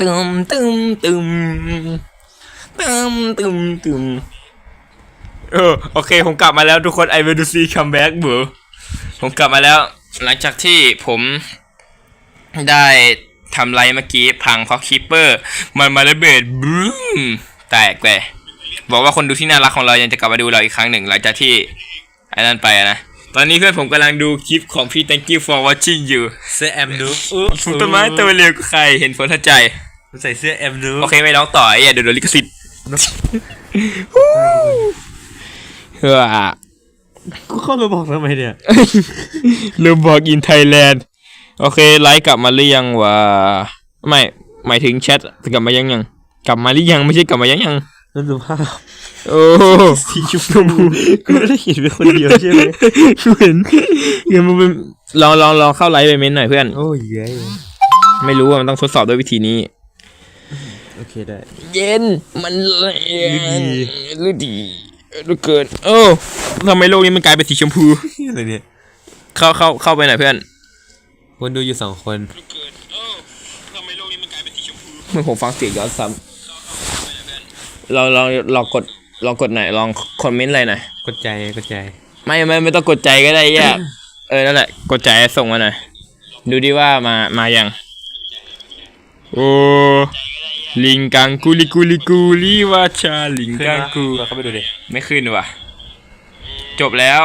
ตึมตึมตึมตึมตึมตึมเออโอเค ผมกลับมาแล้วทุกคน I will see come back bro ผมกลับมาแล้ว หลังจากที่ผมได้ทำไรเมื่อกี้พังเพราะคีเปอร์ มันมาระเบิดบรูมแตกไปบอกว่าคนดูที่น่ารักของเรายังจะกลับมาดูเราอีกครั้งหนึ่ง หลังจากที่ไอ้นั่นไปอะนะ ตอนนี้เพื่อนผมกำลังดูคลิปของพี่ thank you for watching อยู่เสื้อแอมนูบต้นไม้ตัวเร็วกว่าใครเห็นผลทันใจ ใส่เสื้อแอมนูบโอเคไม่ร้องต่อไอ้เหี้ยเดี๋ยวโดนลิขสิทธิ์เฮ้อ กูเข้ามาบอกทำไมเนี่ย ลืมบอกอินไทยแลนด์โอเค ไลฟ์กลับมาหรือยังวะไม่หมายถึงแชทกลับมายังยัง กลับมาหรือยังไม่ใช่กลับมายังยัง นั่นดูภาพ โอ้สีชมพูกูไม่ได้เห็นเป็นคนเดียวใช่ไหมเห็นเงินมันเป็นลองลองลองเข้าไลฟ์ไปเม้นหน่อยเพื่อน โอ้ยเย้ยไม่รู้ว่ามันต้องทดสอบด้วยวิธีนี้ โอเคได้ เย็นมันเย็นฤดีฤดีฤเกิน โอ้ทำไมโลกนี้มันกลายเป็นสีชมพูอะไรเนี่ยเข้าเข้าเข้าไปหน่อยเพื่อนคนดูอยู่สองคนเมื่อผมฟังเสียงย้อนซ้ำเราลองลองกด ลองกดหน่อยลองคอมเมนต์อะไรหน่อยกดใจกดใจ ไม่ไม่ไม่ต้องกดใจก็ได้แย่เออนั่นแหละกดใจส่งมาหน่อยดูดิว่ามามายังโอ้ลิงกังกูลิกูลิกูลิวาชาลิงกังกูเข้าไปดูดิไม่ขึ้นว่ะ จบแล้ว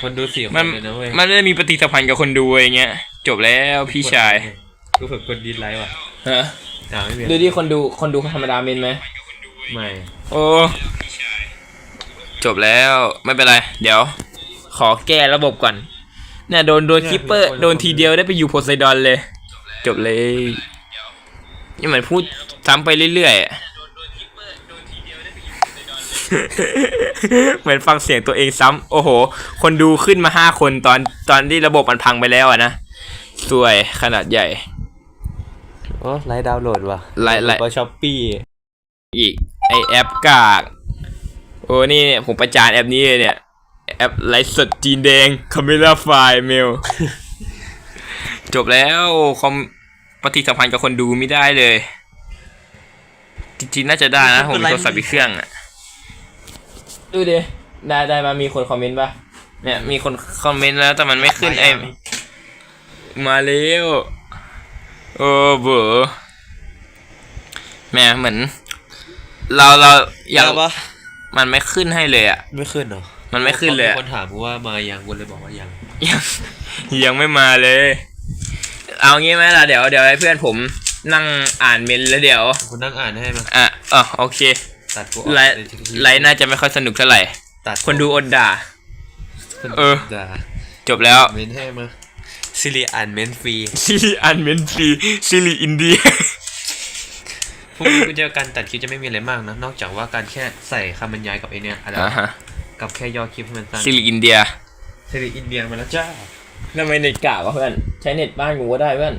คนดูสี่คมันนเลยนะเว้ยมันไม่ได้มีปฏิสัมพันธ์กับคนดูอย่างเงี้ย จบแล้วพี่ชาย กูฝึกกดดีไลค์ว่ะฮะ อ่าไม่มีดูดิคนดูคนดูธรรมดาเมนไหม ไม่โอ้จบแล้วไม่เป็นไร เดี๋ยว ขอแก้ระบบก่อนเนี่ยโดนโดนคิปเปอร์โดนทีเดียวได้ไปอยู่โพไซดอนเลย จบเลยนี่เหมือนพูดซ้ำไปเรื่อยๆอะเหมือนฟังเสียงตัวเองซ้ำโอ้โห คนดูขึ้นมาห้าคนตอนตอนที่ระบบมันพังไปแล้วอะนะสวยขนาดใหญ่โอ้ไลค์ดาวน์โหลดว่ะไลค์ไลค์ก็ช้อปปี้อีก ไอแอปกากโอ้นี่เนี่ยผมประจานแอปนี้เลยเนี่ย แอปไลฟ์สดจีนแดงคาเมล่าไฟล์เมล จบแล้วคอมปฏิสัมพันธ์กับคนดูไม่ได้เลย จริงๆน่าจะได้นะ ผมมีโทรศัพท์อีกเครื่องอะดูดิได้ได้มามีคนคอมเมนต์ปะเนี่ยมีคนคอมเมนต์แล้วแต่มันไม่ขึ้นไอมาเร็วโอ้เบอแหม่เหมือน เราเราอยากปะ มันไม่ขึ้นให้เลยอะ ไม่ขึ้นเหรอมันไม่ขึ้นเลยอะ คนถามกูว่ามายังกูเลยบอกว่ายัง ยังยังไม่มาเลย เอางี้ไหมล่ะเดี๋ยวเดี๋ยวให้เพื่อนผมนั่งอ่านเมนต์แล้วเดี๋ยวกูนั่งอ่านให้มาอะอ๋อโอเค ตัดกูออกไลฟ์ในทุกที่ไลฟ์น่าจะไม่ค่อยสนุกเท่าไหร่ ตัดคนดูอดด่า คนเออ ด่าจบแล้วเมนให้มาซิริอ่านเมนฟรี ซีรีส์อ่านเมนต์ฟรีซีรีส์อินเดีย พวกนี้กูเจอการตัดคลิปจะไม่มีอะไรมากนะ นอกจากว่าการแค่ใส่คำบรรยายกับไอเนี้ยอะไรอ่าฮะกับแค่ย่อคลิปให้มันสั้นซีรีส์อินเดียซิริอินเดียมาแล้วจ้าทำไมเน็ตกากวะเพื่อน ใช้เน็ตบ้านกูก็ได้เพื่อน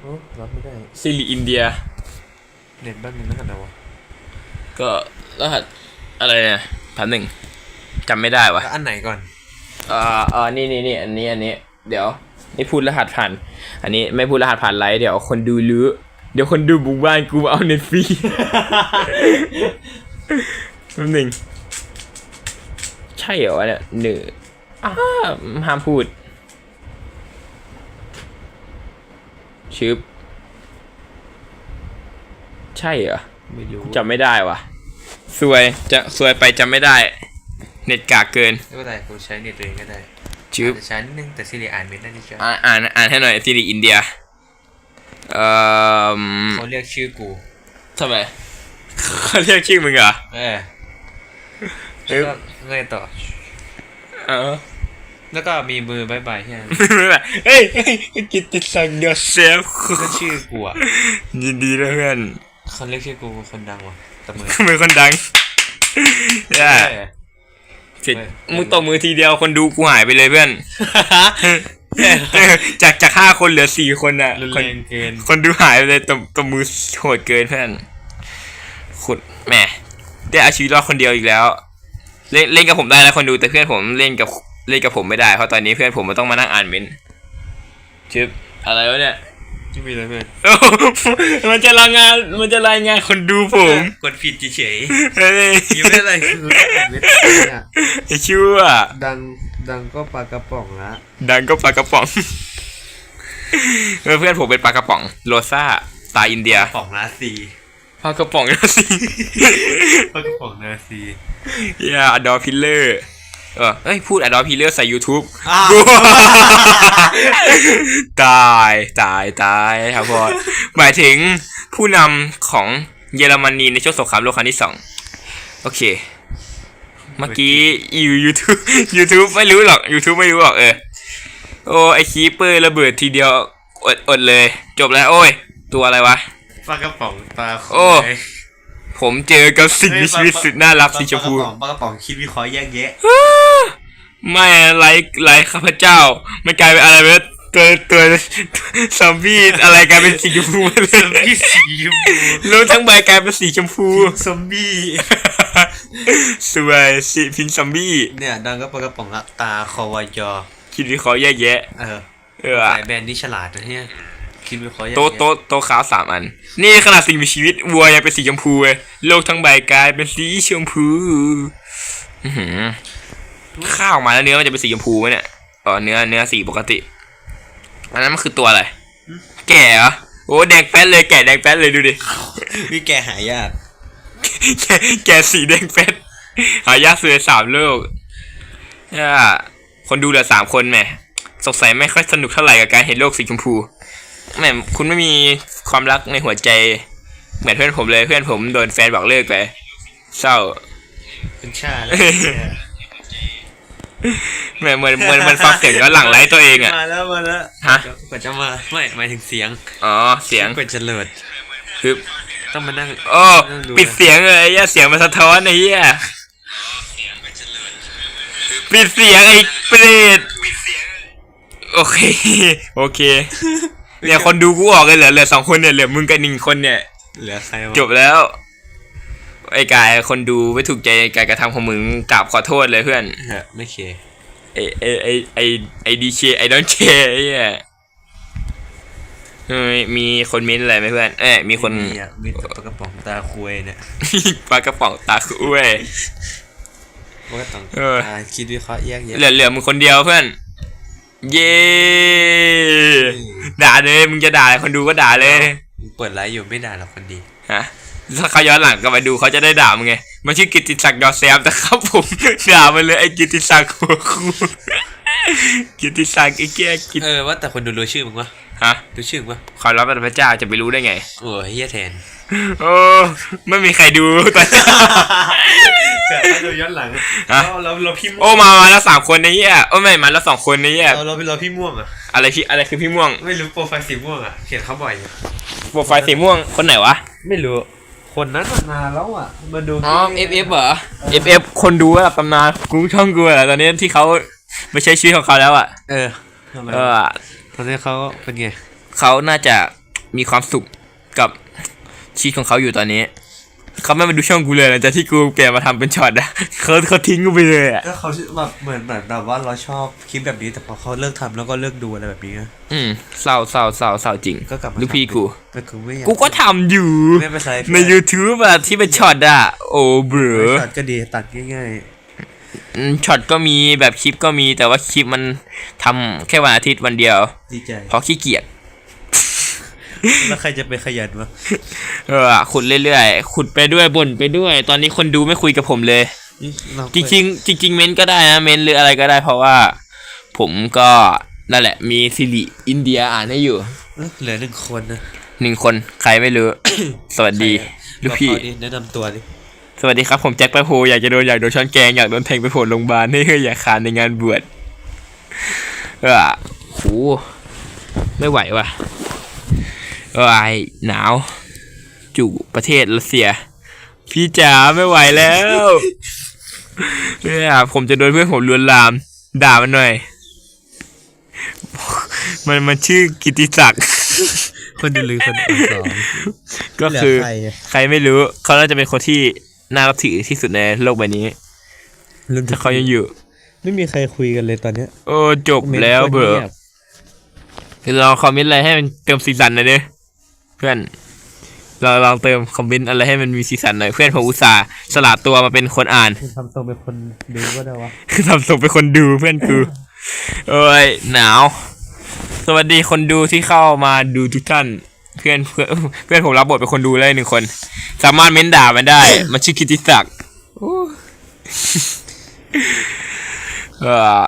โอ้รับไม่ได้ซีรีส์อินเดีย เน็ตบ้านมึงนั่นอะไรวะก็รหัสอะไรเนี่ยแป๊บหนึ่งจำไม่ได้วะแล้วอันไหนก่อนเอ่อเอ่อนี่นี่นี่อันนี้อันนี้ เดี๋ยวนี่พูดรหัสผ่าน อันนี้ไม่พูดรหัสผ่านไลฟ์เดี๋ยวคนดูรู้ เดี๋ยวคนดูบุกบ้านกูมาเอาเน็ตฟรีแป๊บหนึ่งใช่เหรอวะเนี่ยหนึ่งอ้าห้ามพูดชืบใช่เหรอไม่รู้จำไม่ได้วะสวยจะสวยไปจำไม่ได้ เน็ตกากเกินไม่เป็นไรกูใช้เน็ตตัวเองก็ได้ชืบอาจจะใช้นิดนึงแต่ซิริอ่านเมนได้ดิจ้าอ่านอ่านอ่านให้หน่อยซีรีส์อินเดีย เอ่อเขาเรียกชื่อกูทำไมเขาเรียกชื่อมึงเหรอเออเอ้ยแล้วก็ไงต่อเออแล้วก็มีมือบายบายที่นั่นไม่แบบเฮ้ยเฮ้ยกิตติสัง yourself ก็ชื่อกูอะยินดีด้วยเพื่อนเขาเรียกชื่อกูคนดังว่ะตบมือมือคนดังได้เออเสร็จเฮ้ยมึงตบมือทีเดียวคนดูกูหายไปเลยเพื่อน จากจากห้าคนเหลือสี่คนอะรุนคนแรงเกิน คนดูหายไปเลยตบตบมือโหดเกินเพื่อนขุดแหมได้เอาชีวิตรอดคนเดียวอีกแล้ว เล่นเล่นกับผมได้นะคนดูแต่เพื่อนผมเล่นกับเล่นกับผมไม่ได้เพราะตอนนี้เพื่อนผมมันต้องมานั่งอ่านเมนต์ชึบอะไรวะเนี่ยไม่มีอะไรเพื่อนโอ้โหมันจะรายงานมันจะรายงานคนดูผมกดผิดเฉยเฮ้ยๆยังไม่อะไรคือเนี่ยไอชั่วดัง ดังก็ปลากระป๋องละดังก็ปลากระป๋องเออเพื่อนผมเป็นปลากระป๋อง โรซ่าตาอินเดียป๋องนาซีปลากระป๋องนะสิปลากระป๋องนาซีอย่าอดอพิลเลอร์เออเอ้ยพูดอดอพิลเลอร์ใส่ YouTube อ้าวตายตายตายครับพอหมายถึงผู้นำของเยอรมนีในช่วงสงครามโลกครั้งที่สองโอเค เมื่อกี้อยู่ YouTube YouTube ไม่รู้หรอก YouTube ไม่รู้หรอกเออโอ้ไอคีเปอร์ระเบิดทีเดียวอดอดเลย จบแล้วโอ้ย ตัวอะไรวะปลากระป๋องตาโอ้ผมเจอกับสิ่งมีชีวิตสุดน่ารักสีชมพูปลากระป๋องคิดวิเคราะห์แยกแยะ ไม่ไลค์ไลค์ข้าพเจ้ามันกลายเป็นอะไรไปแล้ว ตัวตัวซอมบี้อะไรกลายเป็นสีชมพูไปเลซอมบี้ยสีชมพูรู้ทั้งใบกลายเป็นสีชมพูซอมบี้สวยสิพิงซอมบี้เนี่ยดังก็ปลากระป๋องอะตาคอวายอคิดวิเคราะห์แยกแยะ เออเออสายแบรนด์นี่ฉลาดนะเนี่ยคิดวิเคราะห์แยกโต๊ะแยะโต๊ะโต๊ะขาวสามอัน นี่ขนาดสิ่งมีชีวิตวัวยังเป็นสีชมพูเลยโลกทั้งใบกลายเป็นสีชมพูอื้อหือข้าวมาแล้วเนื้อมันจะเป็นสีชมพูไหมเนี่ยอ๋อเนื้อเนื้อสีปกติ อันนั้นมันคือตัวอะไร แก่เหรอโอ้แดงแป๊ดเลยแก่แดงแป๊ดเลยดูดิ พี่แกหายากแกแกสีแดงแฟดหายากสุดในสามโลกเนี่ยคนดูเหลือสามคนแหมสงสัยไม่ค่อยสนุกเท่าไหร่กับการเห็นโลกสีชมพูแหมคุณไม่มีความรักในหัวใจ เหมือนเพื่อนผมเลยเพื่อนผมโดนแฟนบอกเลิกไปเศร้า เป็นชาแล้ว แหมเหมือนเหมือนเหมันฟังเสียงย้อนหลังไลฟ์ตัวเองอะมาแล้วมาแล้วฮะ กว่าจะมาไม่หมายถึงเสียงอ๋อเสียงกว่าจะเลิศคือต้องมานั่งโอ้นั่งดูปิดเสียงเลยไอ้เหี้ยเสียงมันสะท้อนไอ้เหี้ยปิดเสียงไอ้เปรตโอเค โอเคเนี่ยคนดูกูออกเลยเหลือเหลือสองคนเนี่ยเหลือมึงกับหนึ่งคนเนี่ยเหลือใครวะ จบแล้ว ไอ้กายคนดูไม่ถูกใจการกระทำของมึงกราบขอโทษเลยเพื่อนเออไม่เคไอไอไอไอไอดีเคไอดอนเคไอ้เนี่ยเฮ้ยมีคนเม้นอะไรไหมเพื่อน เอ้ยมีคนมีอะมีแต่ปลากระป๋องตาคุยเนี่ยปลากระป๋องตาคุ้ยปลากระป๋องเออตาคิดวิเคราะห์แยกแยะเหลือเหลือมึงคนเดียวเพื่อน เย้ด่าเลยมึงจะด่าอะไรคนดูก็ด่าเลย เปิดไลฟ์อยู่ไม่ด่าหรอกคนดีฮะ ถ้าเขาย้อนหลังกลับมาดูเขาจะได้ด่ามึงไงมันชื่อกิตติศักดิ์ยอแซมแต่ครับผมด่ามันเลยไอ้กิตติศักดิ์หัวคูกิตติศักดิ์ไอ้แก่กิตเออว่าแต่คนดูรู้ชื่อมึงวะฮะรู้ชื่อมึงวะความรับเป็นพระเจ้าจะไปรู้ได้ไงโอ้ยเฮียแทนโอ้ไม่มีใครดูตอนนี้เกิดมาดูย้อนหลังฮะเราเราเราพี่โอ้มามาแล้วสามคนในเหี้ยโอ้ไม่มาแล้วสองคนในเหี้ยเราเราเราพี่ม่วงอะอะไรพี่อะไรคือพี่ม่วง ไม่รู้โปรไฟล์สีม่วงอะเขียนเขาบ่อยอยู่โปรไฟล์สีม่วงคนไหนวะ ไม่รู้ คนนั้นนานแล้วอะ มาดูอ๋อ FF เหรอ FF คนดูระดับตำนานกูช่องกูแหละตอนนี้ที่เขาไม่ใช้ชีวิตของเขาแล้วอะ เออทำไมเออตอนนี้เขาเป็นไง เขาน่าจะมีความสุขกับชีวิตของเขาอยู่ตอนนี้ เขาไม่มาดูช่องกูเลยหลังจากที่กูเปลี่ยนมาทำเป็นช็อตอะเขาเขาทิ้งกูไปเลยอะก็เขาแบบเหมือนแบบแบบว่าเราชอบคลิปแบบนี้แต่พอเขาเลิกทำแล้วก็เลิกดูอะไรแบบนี้นะ อืมเศร้าเศร้าเศร้าเศร้าจริงก็กลับมาลูกพี่กู แต่กูไม่อยากกูก็ทำอยู่ ไม่เป็นไรใน YouTube อะที่เป็นช็อตอะโอ้เบรอตัดก็ดีตัดง่ายอืมช็อตก็มีแบบคลิปก็มีแต่ว่าคลิปมันทำแค่วันอาทิตย์วันเดียว ๆ ดีใจ เพราะขี้เกียจ แล้วใครจะไปขยันวะเออขุดเรื่อยๆขุดไปด้วยบ่นไปด้วย ตอนนี้คนดูไม่คุยกับผมเลยเราจริงๆจริงๆเม้นก็ได้นะเม้นหรืออะไรก็ได้เพราะว่า ผมก็นั่นแหละ มีสิริอินเดียอ่านให้อยู่เอ้ยเหลือหนึ่งคนนะหนึ่งคนใครไม่รู้ สวัสดีลูกพี่บอกเขาดิแนะนำตัวดิสวัสดีครับผมแจ็คไปโพอยากจะโดนอยากโดนช้อนแกงอยากโดนแทงไปโผล่โรงพยาบาลให้เฮ้ยอยากคานในงานบวชเออโหไม่ไหวว่ะ เออไอหนาวจู่ประเทศรัสเซีย พี่จ๋าไม่ไหวแล้วเนี่ยผมจะโดนเพื่อนผมลวนลาม ด่ามันหน่อย มันมันชื่อกิติศักดิ์คนดูลือคนอ่านสองก็คือเหลือใครอะใครไม่รู้เขาน่าจะเป็นคนที่น่ารับถือที่สุดในโลกใบนี้ลืมถ้าเขายังอยู่ ไม่มีใครคุยกันเลยตอนเนี้ย โอ้จบแล้วเบอคร์นงียบคือเราคอมเมนต์อะไรให้มันเติมสีสันหน่อยดิ เพื่อน เราลองเติมคอมเมนต์อะไรให้มันมีสีสันหน่อยเพื่อนผมอุตส่าห์สละตัวมาเป็นคนอ่าน คุณทำตัวเป็นคนดูก็ได้วะคือทำส่งเป็นคนดูเพื่อนกูเอ้ยหนาว สวัสดีคนดูที่เข้ามาดูทุกท่าน เพื่อนเพื่อนเพื่อนผมรับบทเป็นคนดูเลยหนึ่งคน สามารถเม้นด่ามันได้ มันชื่อกิติศักดิ์โอ้เออ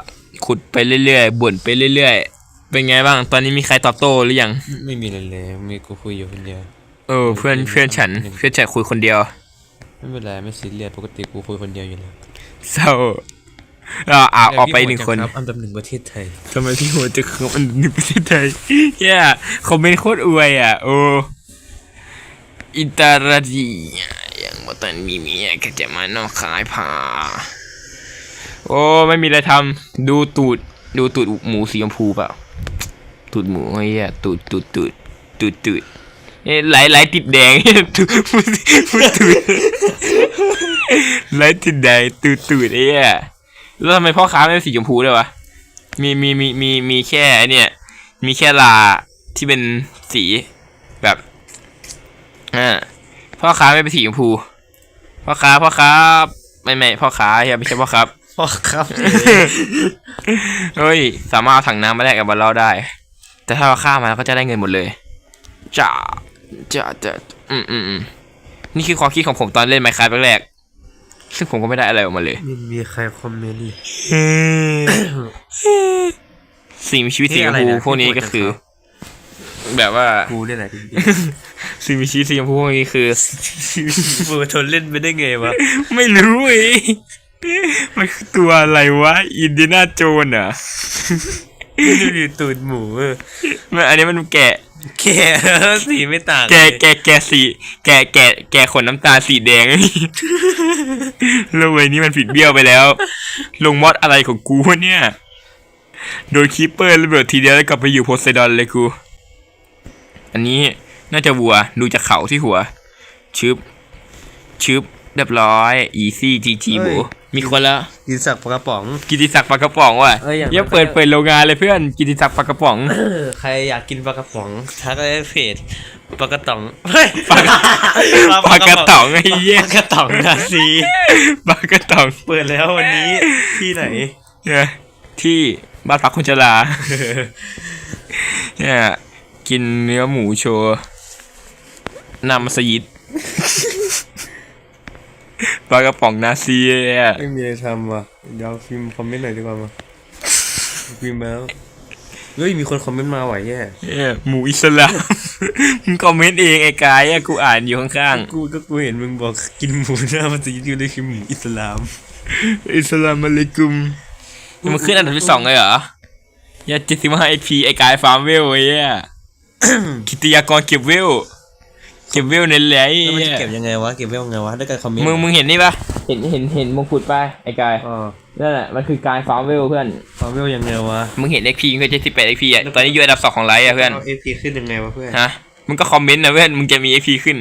ขุดไปเรื่อยๆบ่นไปเรื่อยๆ เป็นไงบ้าง ตอนนี้มีใครตอบโต้หรือยัง ไม่มีอะไรเลยมีกูคุยอยู่คนเดียว เออ เพื่อนเพื่อนฉัน เพื่อนฉันคุยคนเดียว ไม่เป็นไรไม่ซีเรียสปกติกูคุยคนเดียวอยู่แล้วเศร้าเราอ่าออกไปหนึ่งคนอันดับหนึ่งประเทศไทยทำไมพี่โหดจะคือมันหนึ่งประเทศไทยแย่คอมเมนต์โคตรอวยอะ โอ้อิตาราดีอย่างมาตันมีเมียก็จะมานอกขายผ้าโอ้ ไม่มีอะไรทำดูตูด ดูตูดหมูสีชมพูเปล่า ตูดหมูไอ้เหี้ยตูดตูดตูดตูดตูดเอ้ยไหลไหลติดแดง ตูดพูดพูดตูดไหลติดแดงตูดตูดไอ้เหี้ยแล้วทำไมพ่อค้าไม่เป็นสีชมพูด้วยวะมีมีมีมีมีแค่ไอเนี่ย มีแค่ลาที่เป็นสีแบบอ่าพ่อค้าไม่เป็นสีชมพูพ่อค้าพ่อค้าไม่ไม่พ่อค้าอย่าไม่ใช่พ่อครับพ่อครับ เฮ้ย สามารถเอาถังน้ำมาแลกกับบอลเราได้ แต่ถ้าเราฆ่ามันเราก็จะได้เงินหมดเลยจ้าจ้าจ้าอืมอืมอืมนี่คือความคิดของผมตอนเล่นไมค์ค a f t แรกๆซึ่งผมก็ไม่ได้อะไรออกมาเลย ไมันมีใครคอมเมนต์เลย สิ่งมีชีวิตสีชมนี่อะไรพูเนี่ยพวกนี้ที่พูดก็คือกันแบบว่า กูเนี่ยแหละจริงสิ่งมีชีวิตสีชมพูพวกนี้คือ ๆ กูทนเล่นไปได้ไงวะ ไม่รู้เองมันคือตัวอะไรวะ อินเดียนาโจนเหรอะ นี่มีตูดหมูเออมันอันนี้มันแกะ แก่สีไม่ต่างแกะแกะแกะสี แกะแกะแกะขนน้ำตาลสีแดง แล้วเว้ยนี่มันผิดเบี้ยวไปแล้ว ลงมอดอะไรของกูวะเนี่ย โดนคีปเปอร์ระเบิดทีเดียวแล้วกลับไปอยู่โพไซดอนเลยกู อันนี้น่าจะวัวดูจากเขาที่หัว ชึบชึบ เรียบร้อย อีซี่จีจีโบมีคนแล้ว กินสักปลากระป๋อง กิติศักดิ์ปลากระป๋องว่ะเอ้ยอย่างเดี๋ยวเปิดเปิดโรงงานเลยเพื่อน กิติศักดิ์ปลากระป๋องใครอยากกินปลากระป๋องทักไปเพจปลากระต๋องเฮ้ยปลากระ ปลากระต๋องไอ้เหี้ยปลากระต๋องนาซีปลากระต๋องเปิดแล้ววันนี้ที่ไหน เนี่ยที่บ้านพักคนชรา เนี่ยกินเนื้อหมูโชว์นำมัสยิด ปลากระป๋องนาซีอะไม่มีอะไรทำว่ะเดี๋ยวพิมพ์คอมเมนต์หน่อยดีกว่ามาพิมพ์มาแล้วเฮ้ยมีคนคอมเมนต์มาไหวแย่เนี่ยหมูอิสลามมึงคอมเมนต์เองไอ้กายอะกูอ่านอยู่ข้างกูก็กูเห็นมึงบอกกินหมูหน้ามันจะยืดเลยคือหมูอิสลามๆอิสลามอะลัยกุมมันขึ้นอันดับที่สองเลยเหรอยาเจ็ดสิบห้าไอพีไอ้กายฟาร์มเวลไอ้เหี้ยกิตยากรเก็บเวล เก็บเวลในแหละไอ้แล้วมันเหี้จะยเก็บยังไงวะเก็บไว้ยังไงวะด้วยการคอมเมนต์มึงมึงเห็นนี่ปะเห็นเห็นเห็นมงกุฎปะไอ้กายอ๋อนั่นแหละมันคือการฟาร์มเวลเพื่อนคอมเมนต์ยังไงวะมึงเห็น XP มึงก็จะสิบแปด XP อะตอนนี้อยู่อันดับสองของไลท์อะเพื่อนเอาเอพีขึ้นยังไงวะเพื่อนฮะมึงก็คอมเมนต์นะเพื่อน มึงจะมี XP ขึ้น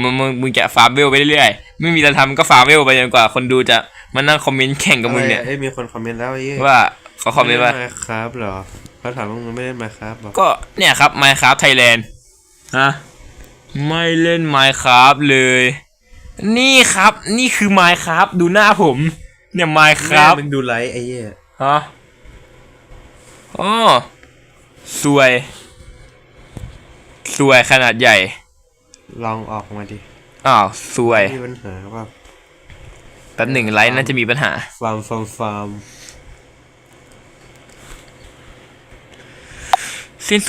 มึงมึงมึงจะฟาร์มเวลไปเรื่อยๆ ไม่มีอะไรทำมึงก็ฟาร์มเวลไปจนกว่าคนดูจะมานั่งคอมเมนต์แข่งกับมึงเนี่ยเอ้ยมีคนคอมเมนต์แล้วไอ้เหี้ยว่าเขาคอมเมนต์ว่าไมาครับเหรอเขาถามว่ามึงไม่เล่นมาครับหรอก็เนี่ยครับ Minecraft Thailand ฮะ ไม่เล่น Minecraft เลย นี่ครับ นี่คือ Minecraft ดูหน้าผม เนี่ยแม่ Minecraft มึงดูไลฟ์ไอ้เหี้ยฮะอ๋อสวยสวยขนาดใหญ่ ลองออกมาดิ อ้าวสวยมีปัญหาว่าแป๊บหนึ่งไลน์น่าจะมีปัญหา ฟาร์มฟาร์มฟาร์มสิ้นสุด